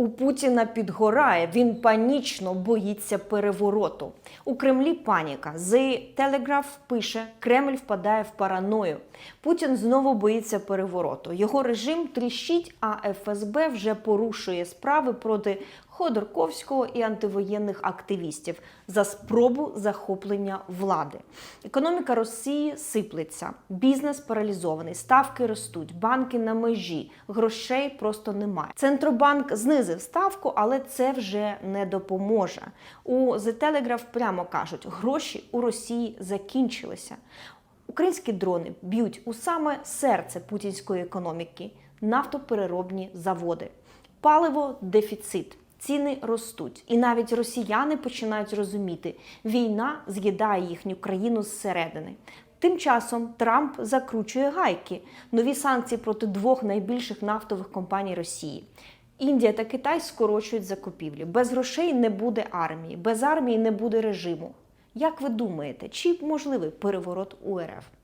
У Путіна підгорає. Він панічно боїться перевороту. У Кремлі паніка. The Telegraph пише: Кремль впадає в параною. Путін знову боїться перевороту. Його режим тріщить, а ФСБ вже порушує справи проти Ходорковського і антивоєнних активістів за спробу захоплення влади. Економіка Росії сиплеться, бізнес паралізований, ставки ростуть, банки на межі, грошей просто немає. Центробанк знизив ставку, але це вже не допоможе. У The Telegraph прямо кажуть, гроші у Росії закінчилися. Українські дрони б'ють у саме серце путінської економіки нафтопереробні заводи. Паливо дефіцит. Ціни ростуть, і навіть росіяни починають розуміти, війна з'їдає їхню країну зсередини. Тим часом Трамп закручує гайки, нові санкції проти двох найбільших нафтових компаній Росії. Індія та Китай скорочують закупівлі. Без грошей не буде армії, без армії не буде режиму. Як ви думаєте, чи можливий переворот у РФ?